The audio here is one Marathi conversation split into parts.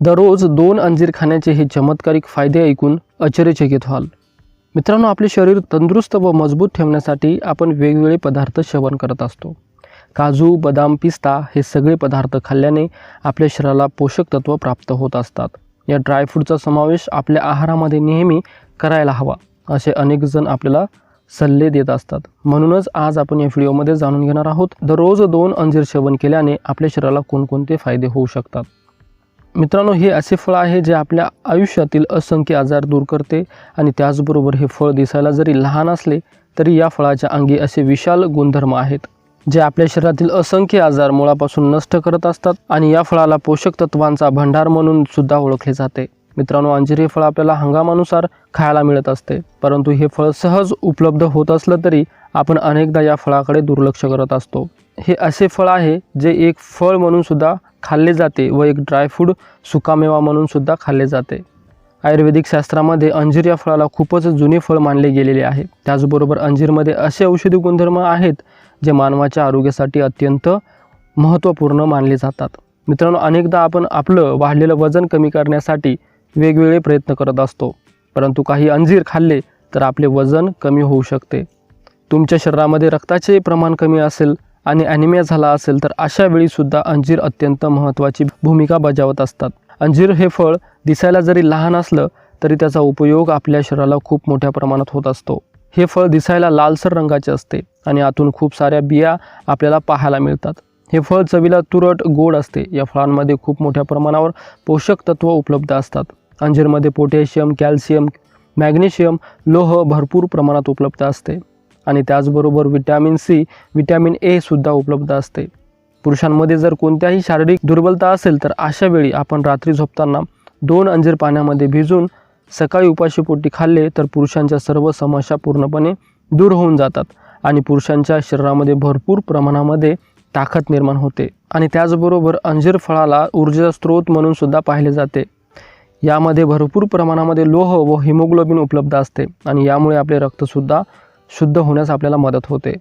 दररोज दोन अंजीर खाण्याचे हे चमत्कारिक फायदे ऐकून आश्चर्यचकित व्हाल. मित्रांनो आपले शरीर तंदुरुस्त व मजबूत ठेवण्यासाठी आपण वेगवेगळे पदार्थ सेवन करत असतो. काजू बदाम पिस्ता हे सगळे पदार्थ खाल्ल्याने आपल्या शरीराला पोषक तत्व प्राप्त होत असतात. या ड्रायफ्रूटचा समावेश आपल्या आहारामध्ये नेहमी करायला हवा असे अनेक जण आपल्याला सल्ले देत असतात. म्हणूनच आज आपण या व्हिडिओमध्ये जाणून घेणार आहोत दररोज दोन अंजीर सेवन केल्याने आपल्या शरीराला कोणकोणते फायदे होऊ शकतात. मित्रांनो हे असे फळ आहे जे आपल्या आयुष्यातील असंख्य आजार दूर करते आणि त्याचबरोबर हे फळ दिसायला जरी लहान असले तरी या फळाच्या अंगी असे विशाल गुणधर्म आहेत जे आपल्या शरीरातील असंख्य आजार मुळापासून नष्ट करत असतात आणि या फळाला पोषक तत्वांचा भंडार म्हणून सुद्धा ओळखले जाते. मित्रांनो अंजीर हे फळ आपल्याला हंगामानुसार खायला मिळत असते. परंतु हे फळ सहज उपलब्ध होत असलं तरी आपण अनेकदा या फळाकडे दुर्लक्ष करत असतो. हे असे फळ आहे जे एक फळ म्हणूनसुद्धा खाल्ले जाते व एक ड्रायफ्रूट सुकामेवा म्हणूनसुद्धा खाल्ले जाते. आयुर्वेदिक शास्त्रामध्ये अंजीर या फळाला खूपच जुने फळ मानले गेलेले आहे. त्याचबरोबर अंजीरमध्ये असे औषधी गुणधर्म आहेत जे मानवाच्या आरोग्यासाठी अत्यंत महत्त्वपूर्ण मानले जातात. मित्रांनो अनेकदा आपण आपलं वाढलेलं वजन कमी करण्यासाठी वेगवेगळे प्रयत्न करत असतो. परंतु काही अंजीर खाल्ले तर आपले वजन कमी होऊ शकते. तुमच्या शरीरामध्ये रक्ताचे प्रमाण कमी असेल आणि ॲनिमिया झाला असेल तर अशा वेळीसुद्धा अंजीर अत्यंत महत्त्वाची भूमिका बजावत असतात. अंजीर हे फळ दिसायला जरी लहान असलं तरी त्याचा उपयोग आपल्या शरीराला खूप मोठ्या प्रमाणात होत असतो. हे फळ दिसायला लालसर रंगाचे असते आणि आतून खूप साऱ्या बिया आपल्याला पाहायला मिळतात. हे फळ चवीला तुरट गोड असते. या फळांमध्ये खूप मोठ्या प्रमाणावर पोषक तत्व उपलब्ध असतात. अंजीरमध्ये पोटॅशियम कॅल्शियम मॅग्नेशियम लोह भरपूर प्रमाणात उपलब्ध असते. आणि त्याचबरोबर विटॅमिन सी विटॅमिन ए सुद्धा उपलब्ध असते. पुरुषांमध्ये जर कोणत्याही शारीरिक दुर्बलता असेल तर अशा वेळी आपण रात्री झोपताना दोन अंजीर पाण्यामध्ये भिजून सकाळी उपाशीपोटी खाल्ले तर पुरुषांच्या सर्व समस्या पूर्णपणे दूर होऊन जातात आणि पुरुषांच्या शरीरामध्ये भरपूर प्रमाणामध्ये ताकद निर्माण होते. आणि त्याचबरोबर अंजीर फळाला ऊर्जेचा स्रोत म्हणून सुद्धा पाहिले जाते. यामध्ये भरपूर प्रमाणामध्ये लोह व हिमोग्लोबिन उपलब्ध असते आणि यामुळे आपले रक्तसुद्धा शुद्ध होण्यास आपल्याला मदत होते.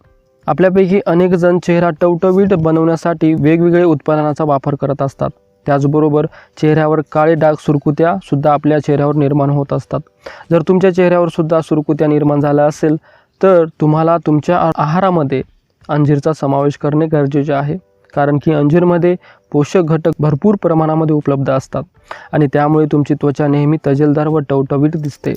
आपल्यापैकी अनेक जण चेहरा टवटवीट बनवण्यासाठी वेगवेगळे उत्पादनाचा वापर करत असतात. त्याचबरोबर चेहऱ्यावर काळे डाग सुरकुत्या सुद्धा आपल्या चेहऱ्यावर निर्माण होत असतात. जर तुमच्या चेहऱ्यावर सुद्धा सुरकुत्या निर्माण झाल्या असेल तर तुम्हाला तुमच्या आहारामध्ये अंजीरचा समावेश करणे गरजेचे आहे. कारण की अंजीरमध्ये पोषक घटक भरपूर प्रमाणामध्ये उपलब्ध असतात. आणि त्यामुळे तुमची त्वचा नेहमी तजेलदार व टवटवीत दिसते.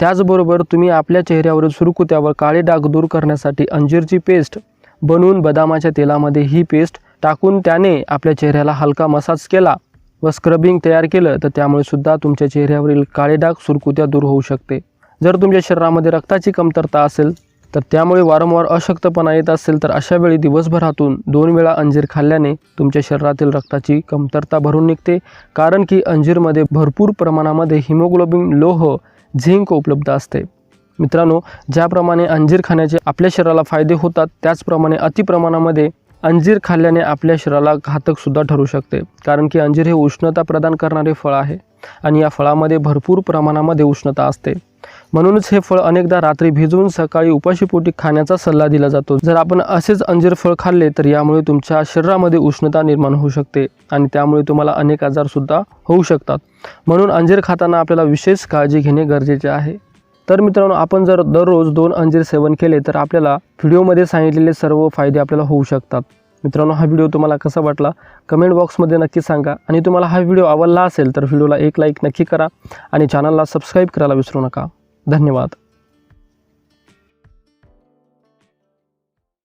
त्याचबरोबर तुम्ही आपल्या चेहऱ्यावरील सुरकुत्यावर काळे डाग दूर करण्यासाठी अंजीरची पेस्ट बनवून बदामाच्या तेलामध्ये ही पेस्ट टाकून त्याने आपल्या चेहऱ्याला हलका मसाज केला व स्क्रबिंग तयार केलं तर त्यामुळे सुद्धा तुमच्या चेहऱ्यावरील काळे डाग सुरकुत्या दूर होऊ शकते. जर तुमच्या शरीरामध्ये रक्ताची कमतरता असेल तर त्यामुळे वारंवार अशक्तपणा येत असेल तर अशा वेळी दिवसभरातून दोन वेळा अंजीर खाल्ल्याने तुमच्या शरीरातील रक्ताची कमतरता भरून निघते. कारण की अंजीरमध्ये भरपूर प्रमाणामध्ये हिमोग्लोबिन लोह झिंक उपलब्ध असते. मित्रांनो ज्याप्रमाणे अंजीर खाण्याचे आपल्या शरीराला फायदे होतात त्याचप्रमाणे अतिप्रमाणामध्ये अंजीर खाल्ल्याने आपल्या शरीराला घातकसुद्धा ठरू शकते कारण की अंजीर हे उष्णता प्रदान करणारे फळ आहे आणि या फळामध्ये भरपूर प्रमाणामध्ये उष्णता असते. म्हणूनच हे फळ अनेकदा रात्री भिजवून सकाळी उपाशीपोटी खाण्याचा सल्ला दिला जातो. जर आपण असेच अंजीर फळ खाल्ले तर यामुळे तुमच्या शरीरामध्ये उष्णता निर्माण होऊ शकते आणि त्यामुळे तुम्हाला अनेक आजारसुद्धा होऊ शकतात. म्हणून अंजीर खाताना आपल्याला विशेष काळजी घेणे गरजेचे आहे. तर मित्रांनो आपण जर दररोज दोन अंजीर सेवन केले तर आपल्याला व्हिडिओमध्ये सांगितलेले सर्व फायदे आपल्याला होऊ शकतात. मित्रांनो हा व्हिडिओ तुम्हाला कसा वाटला? कमेंट बॉक्समध्ये नक्की सांगा. आणि तुम्हाला हा व्हिडिओ आवडला असेल तर व्हिडिओला एक लाईक नक्की करा. आणि चॅनलला सबस्क्राईब करायला विसरू नका. धन्यवाद.